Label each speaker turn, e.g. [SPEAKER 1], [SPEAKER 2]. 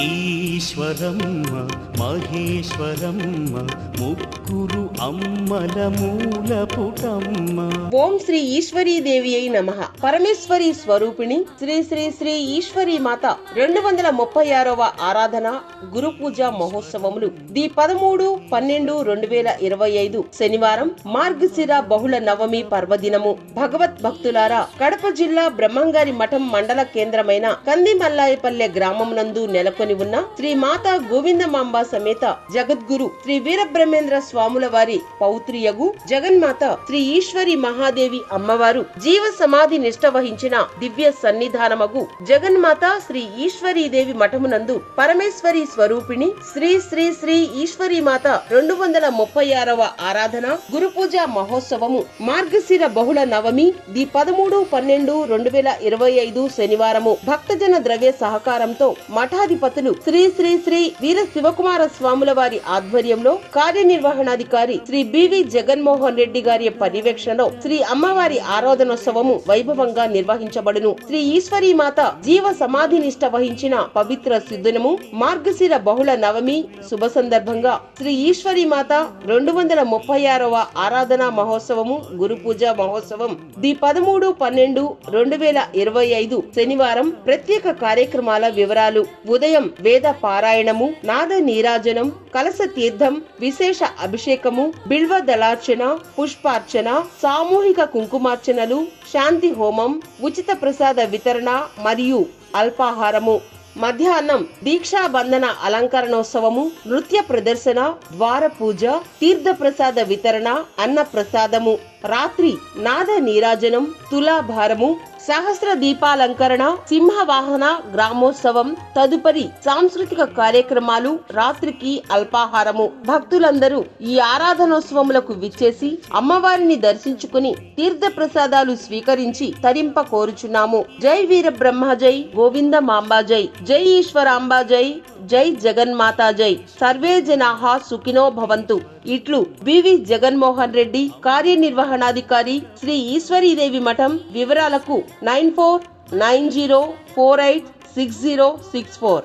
[SPEAKER 1] ఈశ్వరమ్మ మహేశ్వరమ్మ ముగ్గురు
[SPEAKER 2] ఓం శ్రీ ఈశ్వరీ దేవి అయి నమ. పరమేశ్వరి స్వరూపిణి శ్రీ శ్రీ శ్రీ ఈశ్వరీ మాత రెండు వందల ముప్పై ఆరవ ఆరాధన గురు పూజ మహోత్సవములు. ది పదమూడు పన్నెండు రెండు వేల ఇరవై ఐదు శనివారం మార్గశిర బహుళ నవమి పర్వదినము. భగవత్ భక్తులారా కడప జిల్లా బ్రహ్మంగారి మఠం మండల కేంద్రమైన కంది మల్లాయపల్లె గ్రామం నందు నెలకొని ఉన్న శ్రీ మాతా గోవిందమాంబ సమేత జగద్గురు శ్రీ వీరబ్రహ్మేంద్ర స్వాముల వారి పౌత్రియగు జగన్మాత శ్రీ ఈశ్వరి మహాదేవి అమ్మవారు జీవ సమాధి నిష్ట వహించిన దివ్య సన్నిధానమగు జగన్మాత శ్రీ ఈశ్వరీ దేవి మఠమునందు పరమేశ్వరి స్వరూపిణి శ్రీ శ్రీ శ్రీ ఈశ్వరి మాత రెండు వందల ముప్పై ఆరవ ఆరాధన గురు పూజ మహోత్సవము మార్గశిర బహుళ నవమి ది పదమూడు పన్నెండు రెండు వేల ఇరవై ఐదు శనివారము భక్తజన ద్రవ్య సహకారంతో మఠాధిపతులు శ్రీ శ్రీ శ్రీ వీర శివకుమార స్వాముల వారి ఆధ్వర్యంలో కార్యనిర్వహణాధికారి శ్రీ బివి జగన్మోహన్ రెడ్డి గారి పర్యవేక్షణలో శ్రీ అమ్మవారి ఆరాధనోత్సవము వైభవంగా నిర్వహించబడును. శ్రీ ఈశ్వరీ మాత జీవ సమాధి నిష్ట వహించిన పవిత్ర సిద్ధునము మార్గశిర బహుళ నవమి శుభ సందర్భంగా శ్రీ ఈశ్వరీ మాత రెండు వందల ముప్పై ఆరవ ఆరాధన మహోత్సవము గురు పూజ మహోత్సవం ది పదమూడు పన్నెండు రెండు వేల ఇరవై ఐదు శనివారం ప్రత్యేక కార్యక్రమాల వివరాలు ఉదయం వేద పారాయణము నాద నీరాజనం కలస తీర్థం విశేష అభిషేకము బిల్వ దళార్చన పుష్పార్చన సామూహిక కుంకుమార్చనలు శాంతి హోమం ఉచిత ప్రసాద వితరణ మరియు అల్పాహారము. మధ్యాహ్నం దీక్షాబంధన అలంకరణోత్సవము నృత్య ప్రదర్శన ద్వార పూజ తీర్థ ప్రసాద వితరణ అన్న ప్రసాదము రాత్రి నాద నీరాజనం తులాభారము సహస్ర దీపాలంకరణ సింహవాహన గ్రామోత్సవం తదుపరి సాంస్కృతిక కార్యక్రమాలు రాత్రికి అల్పాహారము. భక్తులందరూ ఈ ఆరాధనోత్సవములకు విచ్చేసి అమ్మవారిని దర్శించుకుని తీర్థ ప్రసాదాలు స్వీకరించి తరింప కోరుచున్నాము. జై వీర బ్రహ్మ జై గోవింద మాంబా జై జై ఈశ్వరాంబా జై జై జగన్మాతా జై. సర్వే జనాహ సుఖినో భవంతు. ఇట్లు బివి జగన్మోహన్ రెడ్డి కార్యనిర్వహణాధికారి శ్రీ ఈశ్వరీదేవి మఠం వివరాలకు nine four nine zero four eight six zero six four.